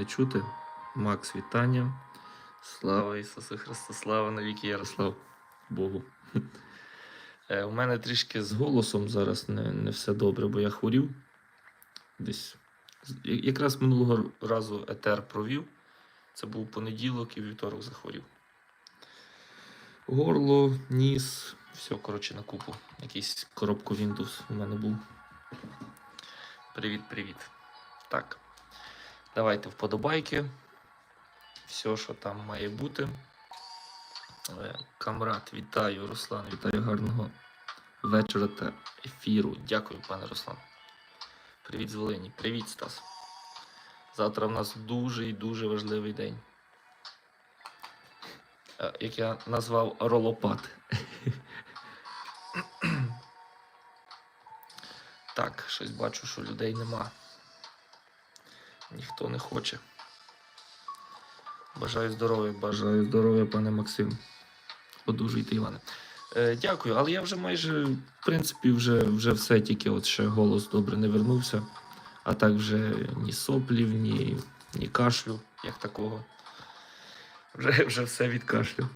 мене чути. Макс, вітання. Слава Ісусу Христу, слава навіки Ярослав Богу. Е, У мене трішки з голосом зараз не, не все добре, бо я хворів. Десь. Якраз минулого разу етер провів. Це був понеділок і вівторок захворів. Горло, ніс, все, коротше, на купу. Якийсь коробку Windows у мене був. Привіт, привіт. Так. Давайте вподобайки. Все, що там має бути. Е, Камрад, вітаю, Руслан, вітаю гарного вечора та ефіру. Дякую, пане Руслан. Привіт з Волині. Привіт, Стас. Завтра в нас дуже і дуже важливий день. Е, Як я назвав ролопат. Так, щось бачу, що людей нема. Ніхто не хоче. Бажаю здоров'я, бажаю здоров'я, пане Максим. Одужуйте, Іване. Е, дякую, але я вже майже, в принципі, вже, вже все, тільки от ще голос добре не вернувся. А так вже ні соплів, ні, ні кашлю, як такого. Вже, вже все від кашлю.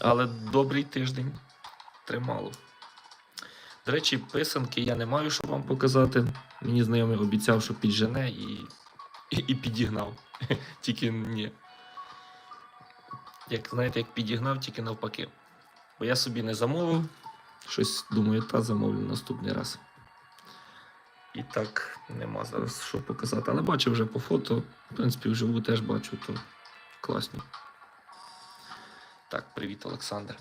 Але добрий тиждень тримало. До речі, писанки я не маю, щоб вам показати. Мені знайомий обіцяв, що піджене і, і, і підігнав. Тільки ні. Як знаєте, як підігнав, тільки навпаки. Бо я собі не замовив. Щось думаю, та замовлю наступний раз. І так нема зараз що показати. Але бачу вже по фото. В принципі, вживу теж бачу, то класні. Так, привіт, Олександр.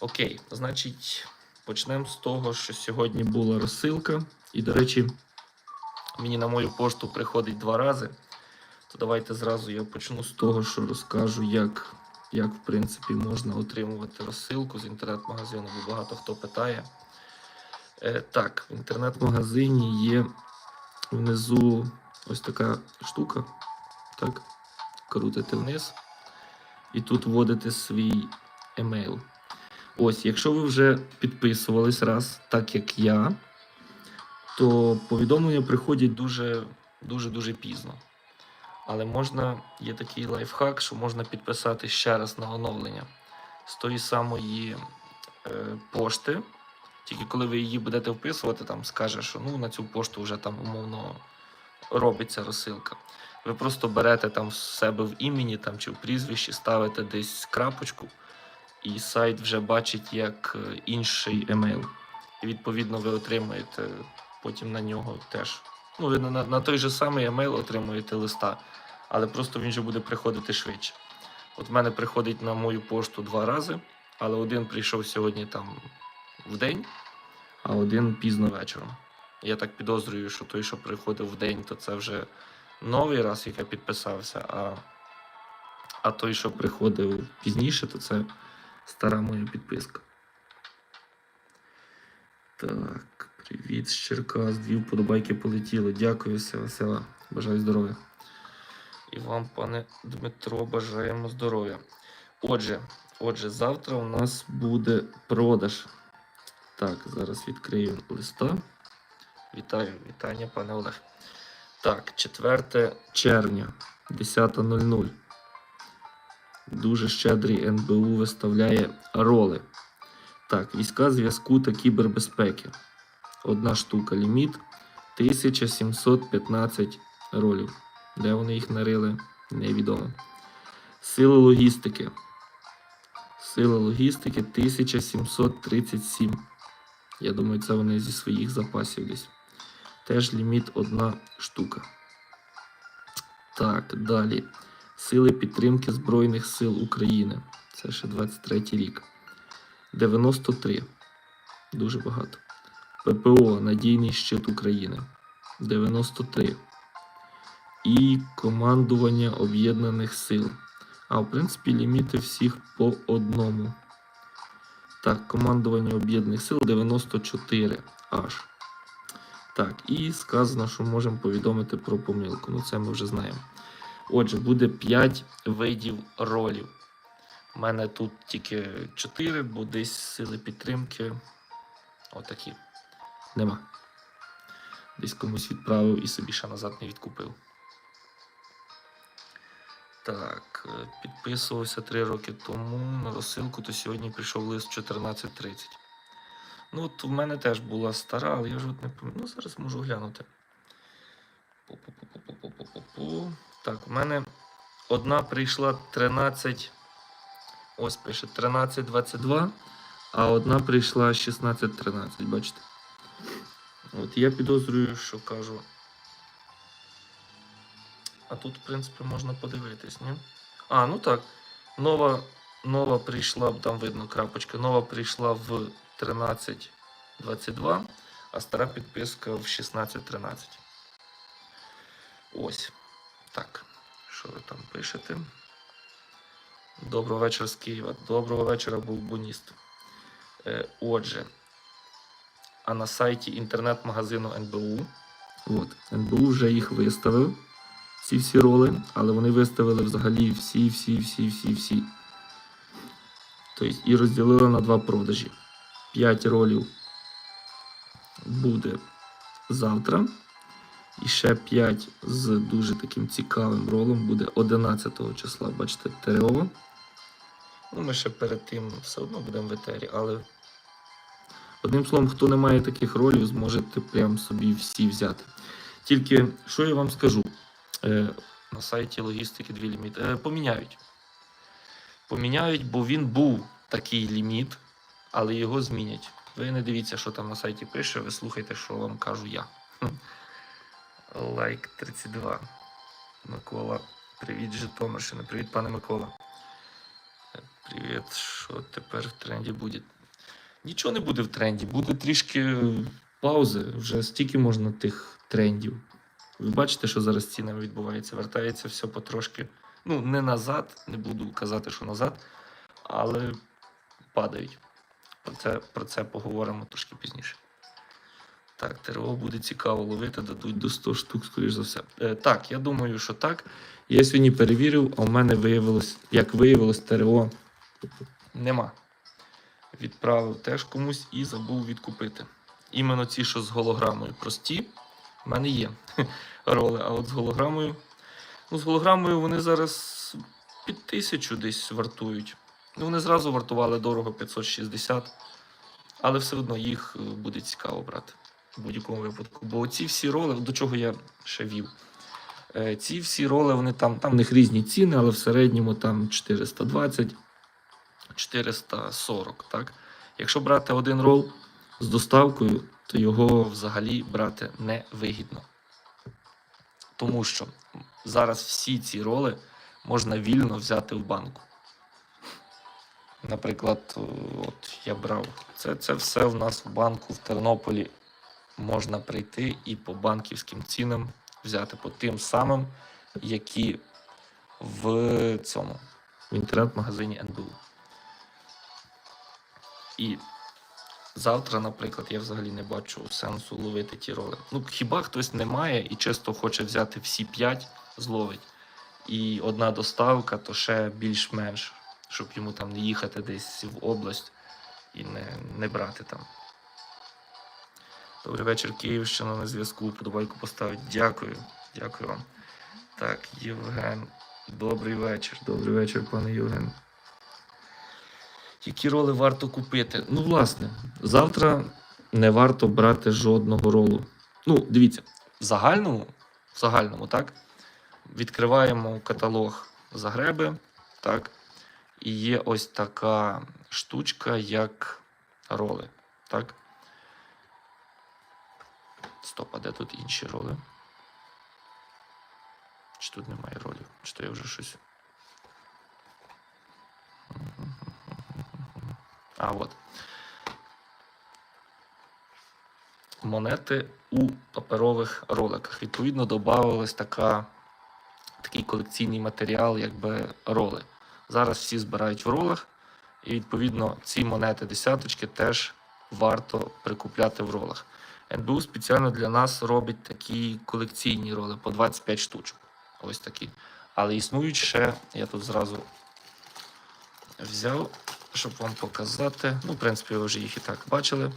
Окей, значить, почнемо з того, що сьогодні була розсилка. І, до речі, мені на мою пошту приходить два рази. То давайте зразу я почну з того, що розкажу, як, як в принципі, можна отримувати розсилку з інтернет-магазину, бо багато хто питає. Е, так, в інтернет-магазині є внизу ось така штука. Так, крутите вниз. І тут вводите свій емейл. Ось, якщо ви вже підписувались раз, так як я, то повідомлення приходять дуже дуже дуже пізно. Але можна, є такий лайфхак, що можна підписати ще раз на оновлення з тої самої е, пошти. Тільки коли ви її будете вписувати, там скаже, що ну на цю пошту вже там умовно робиться розсилка. Ви просто берете там в себе в імені там, чи в прізвищі, ставите десь крапочку, і сайт вже бачить як е, інший емейл. І відповідно ви отримуєте потім на нього теж. Ну, ви на, на той же самий емейл отримуєте листа, але просто він вже буде приходити швидше. От в мене приходить на мою пошту два рази, але один прийшов сьогодні там в день, а один пізно вечором. Я так підозрюю, що той, що приходив в день, то це вже новий раз, як я підписався, а, а той, що приходив пізніше, то це стара моя підписка. Так, привіт з Черкас. Дві вподобайки полетіли. Дякую, все весела. Бажаю здоров'я. І вам, пане Дмитро, бажаємо здоров'я. Отже, отже, завтра у нас буде продаж. Так, зараз відкрию листа. Вітаю, вітання, пане Олег. Так, 4 червня, 10.00. Дуже щедрий НБУ виставляє роли. Так, війська зв'язку та кібербезпеки. Одна штука, ліміт 1715 ролів. Де вони їх нарили, невідомо. Сили логістики. Сила логістики 1737. Я думаю, це вони зі своїх запасів десь. Теж ліміт одна штука. Так, далі. Сили підтримки Збройних сил України. Це ще 23 рік. 93. Дуже багато. ППО Надійний щит України. 93. І командування Об'єднаних Сил. А, в принципі, ліміти всіх по одному. Так, командування Об'єднаних Сил 94 аж. Так, і сказано, що можемо повідомити про помилку. Ну, це ми вже знаємо. Отже, буде 5 видів ролів. У мене тут тільки 4, бо десь сили підтримки. Отакі. Нема. Десь комусь відправив і собі ще назад не відкупив. Так, е, підписувався 3 роки тому на розсилку, то сьогодні прийшов лист 14.30. Ну, от в мене теж була стара, але я вже от не пам'ятаю. Ну, зараз можу глянути. Пу-пу-пу-пу-пу-пу-пу-пу. Так, в мене одна прийшла 13. Ось пише 13.22, а одна прийшла 16.13, бачите? От я підозрюю, що кажу. А тут, в принципі, можна подивитись, ні? А, ну так. Нова, нова прийшла, там видно крапочка, нова прийшла в 13.22, а стара підписка в 16.13. Ось. Так. Що ви там пишете? Доброго вечора з Києва. Доброго вечора, був буніст. Е, отже, а на сайті інтернет-магазину НБУ. От, НБУ вже їх виставив, ці всі роли, але вони виставили взагалі всі, всі, всі, всі, всі. Тобто і розділили на два продажі. 5 ролів буде завтра. І ще 5 з дуже таким цікавим ролом буде 11 числа. Бачите, ТРО. Ну, ми ще перед тим все одно будемо в етері, але одним словом, хто не має таких ролів, зможете прям собі всі взяти. Тільки що я вам скажу? Е, на сайті логістики 2 ліміт. Е, поміняють. Поміняють, бо він був такий ліміт, але його змінять. Ви не дивіться, що там на сайті пише, ви слухайте, що вам кажу я. Лайк 32. Микола. Привіт, Житомирщина. Привіт, пане Микола. Привіт, що тепер в тренді буде? Нічого не буде в тренді, буде трішки паузи. Вже стільки можна тих трендів. Ви бачите, що зараз з цінами відбувається? Вертається все потрошки. Ну, не назад, не буду казати, що назад, але падають. Про це, про це поговоримо трошки пізніше. Так, ТРО буде цікаво ловити, дадуть до 100 штук, скоріш за все. Е, так, я думаю, що так. Я сьогодні перевірив, а в мене виявилось, як виявилось, ТРО нема. Відправив теж комусь і забув відкупити. Іменно ці, що з голограмою прості, в мене є роли. А от з голограмою. Ну, з голограмою вони зараз під тисячу десь вартують. Ну, вони зразу вартували дорого 560, але все одно їх е, буде цікаво брати в будь-якому випадку. Бо ці всі роли, до чого я ще вів. Е, Ці всі роли, вони там, там в них різні ціни, але в середньому там 420, 440. Так? Якщо брати один рол з доставкою, то його взагалі брати не вигідно. Тому що зараз всі ці роли можна вільно взяти в банку. Наприклад, от я брав це, це все в нас в банку в Тернополі можна прийти і по банківським цінам взяти по тим самим, які в цьому в інтернет-магазині НБУ. І завтра, наприклад, я взагалі не бачу сенсу ловити ті роли. Ну, хіба хтось не має і чисто хоче взяти всі 5, зловить. І одна доставка, то ще більш-менш, щоб йому там не їхати десь в область і не, не брати там. Добрий вечір, Київщина на зв'язку. Подобайку поставить. Дякую. Дякую вам. Так, Євген. Добрий вечір. Добрий вечір, пане Євген. Які роли варто купити? Ну, власне, завтра не варто брати жодного ролу. Ну, дивіться, в загальному, в загальному, так, відкриваємо каталог Загреби, так, і є ось така штучка, як роли. Так. Стоп, а де тут інші роли? Чи тут немає ролів? Чи то я вже щось. А, от. Монети у паперових роликах. Відповідно, додавалась така, такий колекційний матеріал, якби роли. Зараз всі збирають в ролах, і відповідно ці монети десяточки теж варто прикупляти в ролах. НБУ спеціально для нас робить такі колекційні роли по 25 штучок. Ось такі. Але існують ще, я тут зразу взяв, щоб вам показати. Ну, в принципі, ви вже їх і так бачили.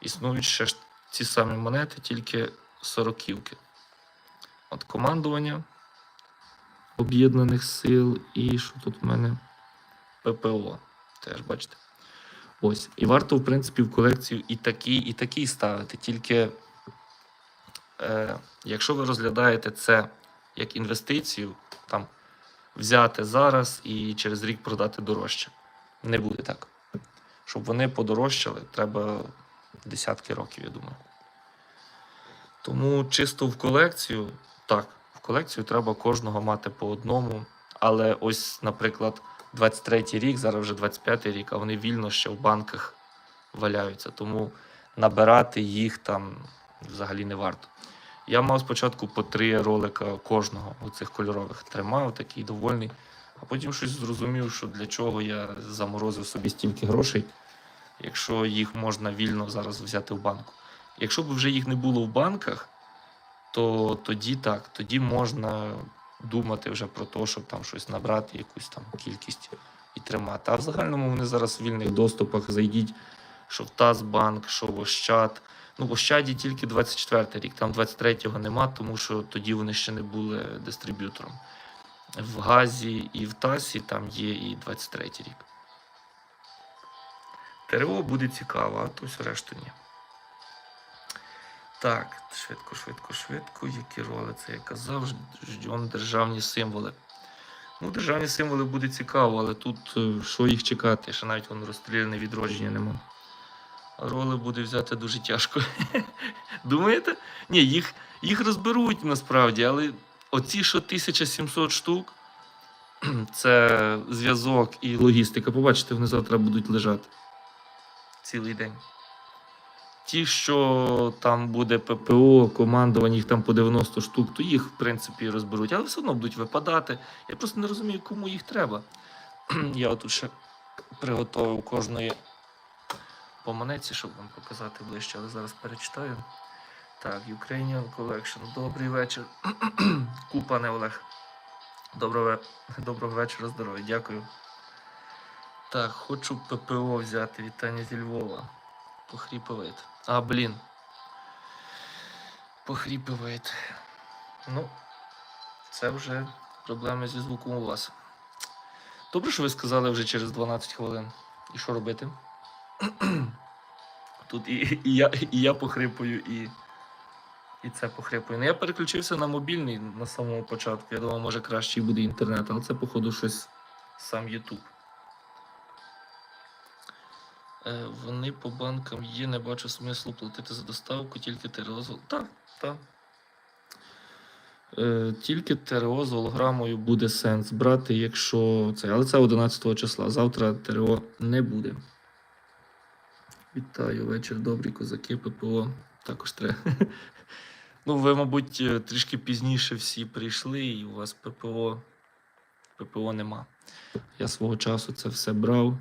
Існують ще ці самі монети, тільки сороківки. От командування. Об'єднаних сил і що тут в мене? ППО. Теж бачите. Ось. І варто, в принципі, в колекцію і такий, і такий ставити. Тільки е, якщо ви розглядаєте це як інвестицію, там взяти зараз і через рік продати дорожче. Не буде так. Щоб вони подорожчали, треба десятки років, я думаю. Тому чисто в колекцію, так, в колекцію треба кожного мати по одному. Але ось, наприклад, 23-й рік, зараз вже 25-й рік, а вони вільно ще в банках валяються. Тому набирати їх там взагалі не варто. Я мав спочатку по три ролика кожного оцих кольорових. Тримав такий довольний, а потім щось зрозумів, що для чого я заморозив собі стільки грошей, якщо їх можна вільно зараз взяти в банку. Якщо б вже їх не було в банках, то тоді так, тоді можна думати вже про те, щоб там щось набрати, якусь там кількість і тримати. А в загальному вони зараз в вільних доступах. Зайдіть, що в Тазбанк, що в Ощад. Ну, в Ощаді тільки 24 рік, там 23-го нема, тому що тоді вони ще не були дистриб'ютором. В Газі і в Тасі там є і 23 рік. ТРО буде цікаво, а то все решту ні. Так, швидко, швидко, швидко. Які роли це я казав? Ждем державні символи. Ну, державні символи буде цікаво, але тут е, що їх чекати? Ще навіть воно розстріляне відродження нема. Роли буде взяти дуже тяжко. Думаєте? Ні, їх, їх розберуть насправді, але оці, що 1700 штук, це зв'язок і логістика. Побачите, вони завтра будуть лежати цілий день. Ті, що там буде ППО, командування, їх там по 90 штук, то їх, в принципі, розберуть, але все одно будуть випадати. Я просто не розумію, кому їх треба. Я отут ще приготував кожної по монеті, щоб вам показати ближче, але зараз перечитаю. Так, Ukrainian Collection. Добрий вечір. Купа не Олег. Доброго, доброго вечора, здоров'я, дякую. Так, хочу ППО взяти. Вітання зі Львова. Похріпивает. А, блін. Похріпивает. Ну, це вже проблеми зі звуком у вас. Добре, що ви сказали вже через 12 хвилин. І що робити? Тут і, і, я, і я похрипую, і, і це похрипує. Ну, я переключився на мобільний на самому початку. Я думав, може краще буде інтернет, але це, походу, щось сам Ютуб. Е, Вони по банкам є, не бачу смислу платити за доставку, тільки ТРО з Так, так. Е, тільки ТРО з голограмою буде сенс брати, якщо це. Але це 11 числа. Завтра ТРО не буде. Вітаю, вечір, добрі козаки, ППО. Також треба. Ну, ви, мабуть, е, трішки пізніше всі прийшли, і у вас ППО, ППО нема. Я свого часу це все брав.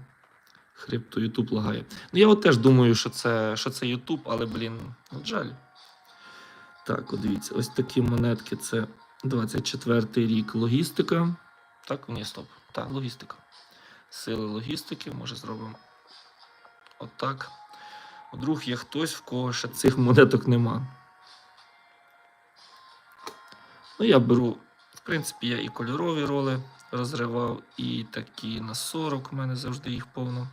Хрипто Ютуб лагає. Ну, я от теж думаю, що це, що це Ютуб, але, блін, от жаль. Так, от дивіться, ось такі монетки це 24 рік логістика. Так, ні, стоп. Так, логістика. Сили логістики, може зробимо отак. Вдруг є хтось, в кого ще цих монеток нема. Ну, я беру, в принципі, я і кольорові роли розривав, і такі на 40, у мене завжди їх повно.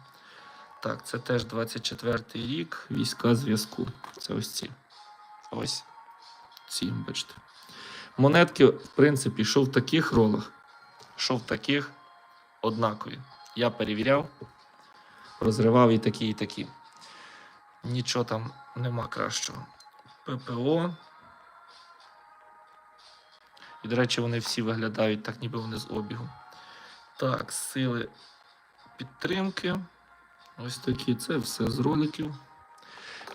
Так, це теж 24-й рік, війська зв'язку. Це ось ці. Ось ці, бачите. Монетки, в принципі, що в таких ролах, що в таких однакові. Я перевіряв, розривав і такі, і такі. Нічого там нема кращого. ППО. І, до речі, вони всі виглядають так, ніби вони з обігу. Так, сили підтримки. Ось такі. Це все з роликів.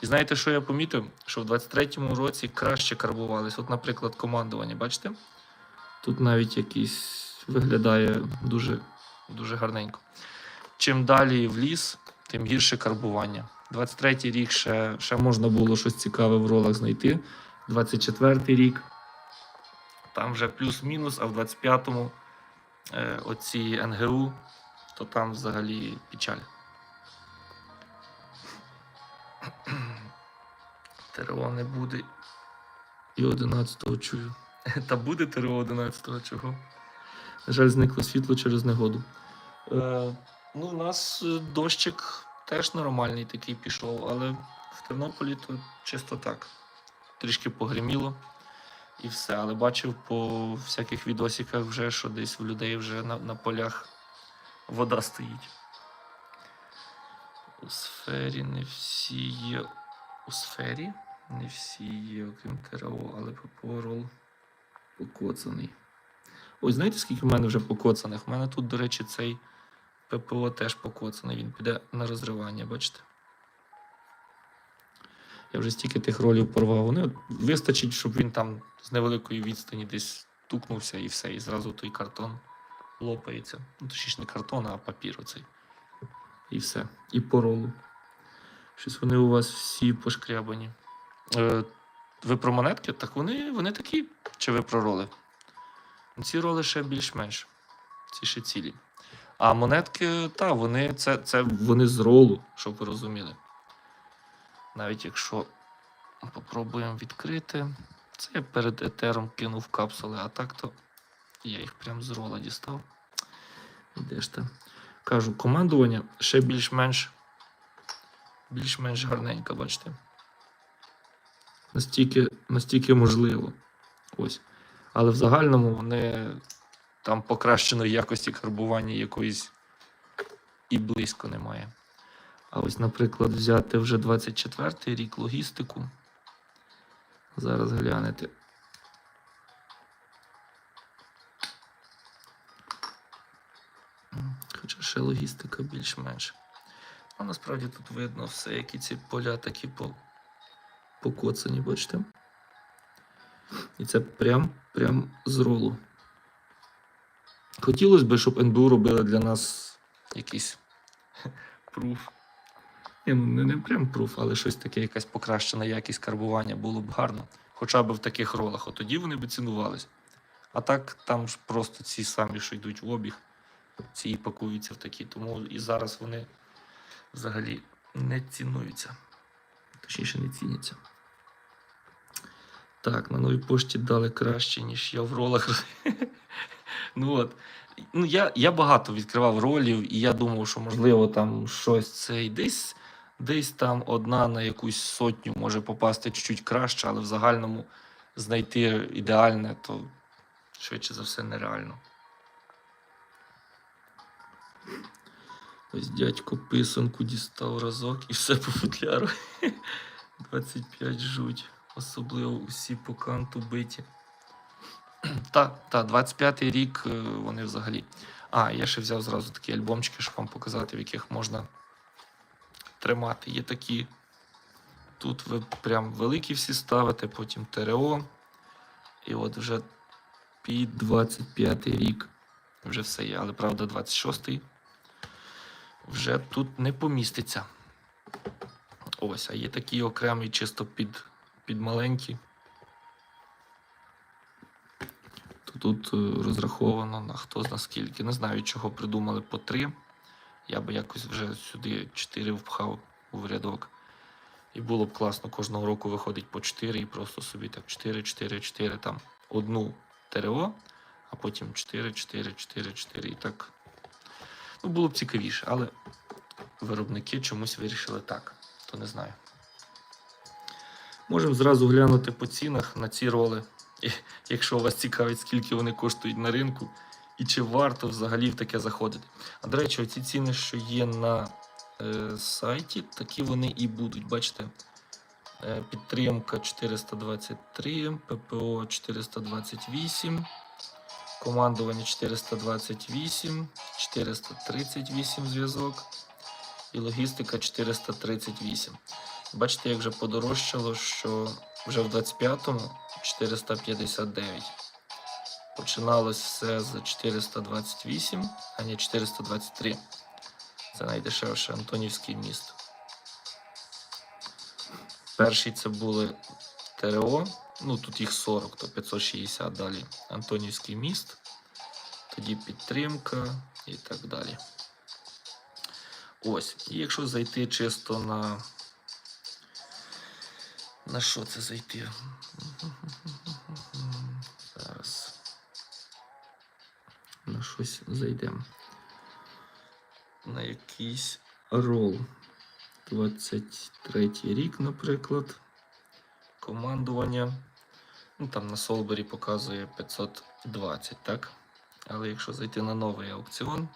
І знаєте, що я помітив? Що в 23-му році краще карбувались. От, наприклад, командування, бачите? Тут навіть якийсь виглядає дуже, дуже гарненько. Чим далі в ліс, тим гірше карбування. 23-й рік ще, ще можна було щось цікаве в ролах знайти. 24-й рік. Там вже плюс-мінус, а в 25-му е, оці НГУ, то там взагалі печаль. ТРО не буде. І 11-го чую. Та буде ТРО 11-го чого? На жаль, зникло світло через негоду. Е, ну, у нас е, дощик теж нормальний такий пішов, але в Тернополі то чисто так. Трішки погриміло і все. Але бачив по всяких відосиках вже, що десь в людей вже на, на полях вода стоїть. У сфері не всі є. У сфері не всі є, окрім ТРО, але ППО покоцаний. Ось знаєте, скільки в мене вже покоцаних? У мене тут, до речі, цей ППО теж покоцаний. Він піде на розривання, бачите? Я вже стільки тих ролів порвав. Вони вистачить, щоб він там з невеликої відстані десь тукнувся і все. І зразу той картон лопається. Ну, точніше, не картон, а папір оцей. І все. І по ролу. Щось вони у вас всі пошкрябані. Е, ви про монетки? Так вони, вони такі. Чи ви про роли? Ці роли ще більш-менш. Ці ще цілі. А монетки, та, вони це, це вони з ролу, щоб ви розуміли. Навіть якщо попробуємо відкрити, це я перед етером кинув капсули, а так то я їх прям з рола дістав. Де ж там? Кажу, командування ще більш-менш більш-менш гарненько, бачите. Настільки, настільки можливо. Ось. Але в загальному вони там покращеної якості карбування якоїсь і близько немає. А ось, наприклад, взяти вже 24-й рік логістику. Зараз глянете. Ще логістика більш-менш. А насправді тут видно все, які ці поля такі по, покоцані, бачите? І це прям, прям з ролу. Хотілося б, щоб НБУ робили для нас якийсь пруф. Ну не, не прям пруф, але щось таке, якась покращена якість карбування було б гарно. Хоча б в таких ролах. От тоді вони б цінувались. А так там ж просто ці самі, що йдуть в обіг, ці пакуються в такі. Тому і зараз вони взагалі не цінуються. Точніше, не ціняться. Так, на новій пошті дали краще, ніж я в ролах. ну от. Ну, я, я багато відкривав ролів, і я думав, що можливо там щось це і десь, десь там одна на якусь сотню може попасти чуть-чуть краще, але в загальному знайти ідеальне, то швидше за все нереально. Ось дядько писанку дістав разок і все по футляру. 25 жуть. Особливо усі по канту биті. Та, та, 25-й рік е, вони взагалі. А, я ще взяв зразу такі альбомчики, щоб вам показати, в яких можна тримати. Є такі. Тут ви прям великі всі ставите, потім ТРО. І от вже під 25 рік вже все є. Але правда, 26-й вже тут не поміститься. Ось, а є такі окремі чисто під, під маленькі. То тут е, розраховано на хто зна скільки. Не знаю, чого придумали по три. Я би якось вже сюди 4 впхав в рядок. І було б класно, кожного року виходить по 4 і просто собі так 4, 4, 4, там одну ТРО, а потім 4, 4, 4, 4 і так. Ну, було б цікавіше, але виробники чомусь вирішили так, то не знаю. Можемо зразу глянути по цінах на ці роли, якщо вас цікавить, скільки вони коштують на ринку, і чи варто взагалі в таке заходити. А до речі, оці ціни, що є на е, сайті, такі вони і будуть. Бачите, е, підтримка 423, ППО 428, командування 428, 438 зв'язок і логістика 438. Бачите, як вже подорожчало, що вже в 25-му 459. Починалось все з 428, а не 423. Це найдешевше Антонівський міст. Перший це були ТРО, ну тут їх 40, то 560 далі. Антонівський міст, тоді підтримка і так далі. Ось. І якщо зайти чисто на. На що це зайти? Зараз. На щось зайдемо. На якийсь рол. 23 рік, наприклад. Командування. Ну, там на Солбері показує 520, так? Але якщо зайти на новий аукціон,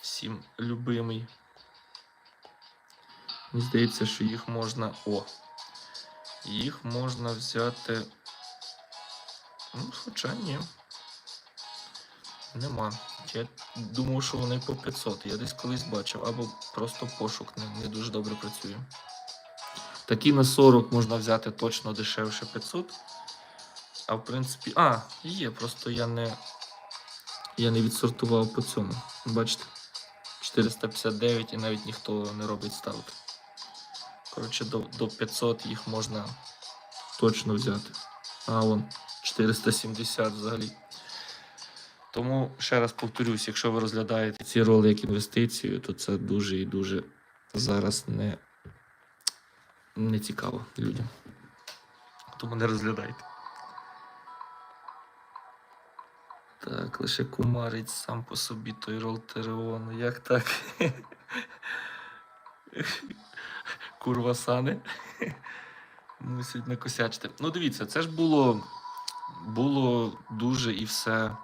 всім любимий. Мені здається, що їх можна. О! Їх можна взяти. Ну, хоча ні. Нема. Я думав, що вони по 500. Я десь колись бачив, або просто пошук не, не дуже добре працює. Такі на 40 можна взяти точно дешевше 500. А в принципі. А, є, просто я не. Я не відсортував по цьому. Бачите? 459 і навіть ніхто не робить ставки. Коротше, до, до 500 їх можна точно взяти. А, вон, 470 взагалі. Тому ще раз повторюсь, якщо ви розглядаєте ці роли як інвестицію, то це дуже і дуже зараз не, не цікаво людям. Тому не розглядайте. Так, лише кумарить сам по собі той рол ТРО. Ну як так? Курвасани. Мусять накосячити. Ну, дивіться, це ж було, було дуже і все.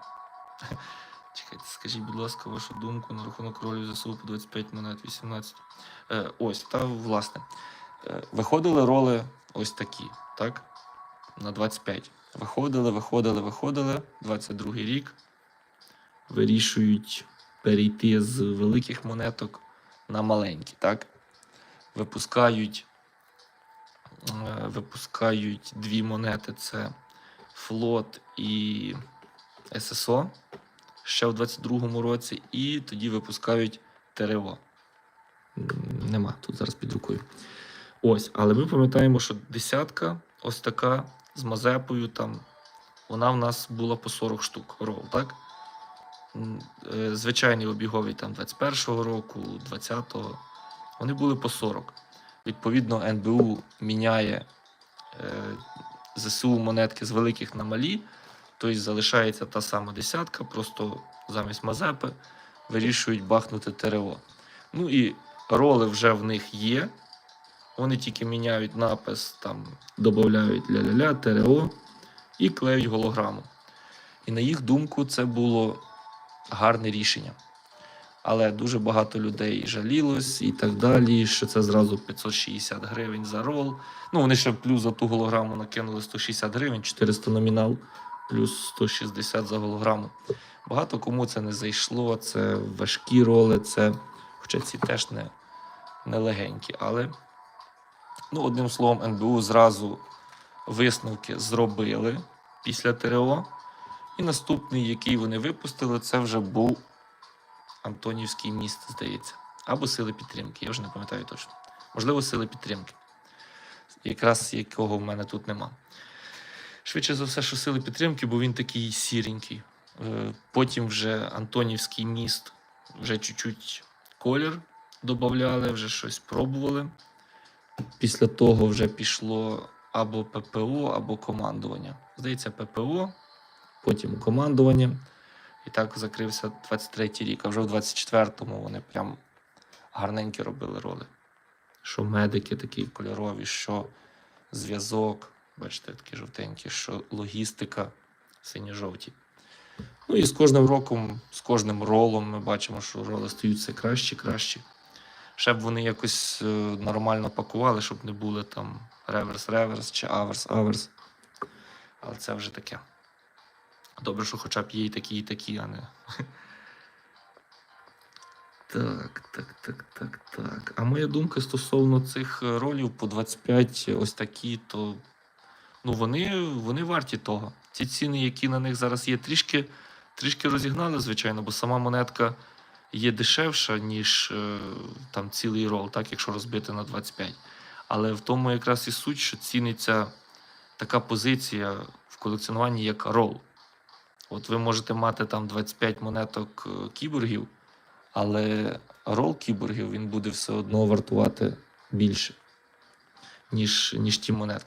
Чекайте, скажіть, будь ласка, вашу думку на рахунок ролів ЗСУ по 25 монет 18. Е, ось, та власне. Е, виходили роли ось такі, так? На 25. Виходили, виходили, виходили. 22 рік. Вирішують перейти з великих монеток на маленькі, так? Випускають, е, випускають дві монети: це флот і ССО ще в 22-му році, і тоді випускають ТРО. Нема тут зараз під рукою. Ось, але ми пам'ятаємо, що десятка, ось така з Мазепою, там, вона в нас була по 40 штук рол, так? Е, Звичайний обіговий там 21-го року, 20-го, вони були по 40. Відповідно, НБУ міняє е, ЗСУ монетки з великих на малі, тобто залишається та сама десятка, просто замість Мазепи вирішують бахнути ТРО. Ну і роли вже в них є. Вони тільки міняють напис, там додають ля-ля-ля, ТРО і клеють голограму. І на їх думку, це було гарне рішення. Але дуже багато людей жалілось і так далі, що це зразу 560 гривень за рол. Ну, вони ще плюс за ту голограму накинули 160 гривень, 400 номінал, плюс 160 за голограму. Багато кому це не зайшло, це важкі роли, це, хоча ці теж не, не легенькі. Але, ну, одним словом, НБУ зразу висновки зробили після ТРО. І наступний, який вони випустили, це вже був Антонівський міст, здається. Або сили підтримки, я вже не пам'ятаю точно. Можливо, сили підтримки. Якраз якого в мене тут нема. Швидше за все, що сили підтримки, бо він такий сіренький. Е, Потім вже Антонівський міст, вже чуть-чуть колір додавали, вже щось пробували. Після того вже пішло або ППО, або командування. Здається, ППО, потім командування. І так закрився 23-й рік, а вже в 24-му вони прям гарненькі робили роли. Що медики такі кольорові, що зв'язок, бачите, такі жовтенькі, що логістика синьо-жовті. Ну і з кожним роком, з кожним ролом ми бачимо, що роли стають все краще і краще. Ще б вони якось е, нормально пакували, щоб не були там реверс-реверс чи аверс-аверс. Але це вже таке. Добре, що хоча б є і такі, і такі, а не. Так, так, так, так, так. А моя думка стосовно цих е, ролів по 25, ось такі, то ну, вони, вони варті того. Ці ціни, які на них зараз є, трішки, трішки розігнали, звичайно, бо сама монетка є дешевша, ніж е, там цілий рол, так, якщо розбити на 25. Але в тому якраз і суть, що ціниться така позиція в колекціонуванні, як рол. От ви можете мати там 25 монеток е, кіборгів, але рол кіборгів він буде все одно вартувати більше, ніж, ніж ті монетки.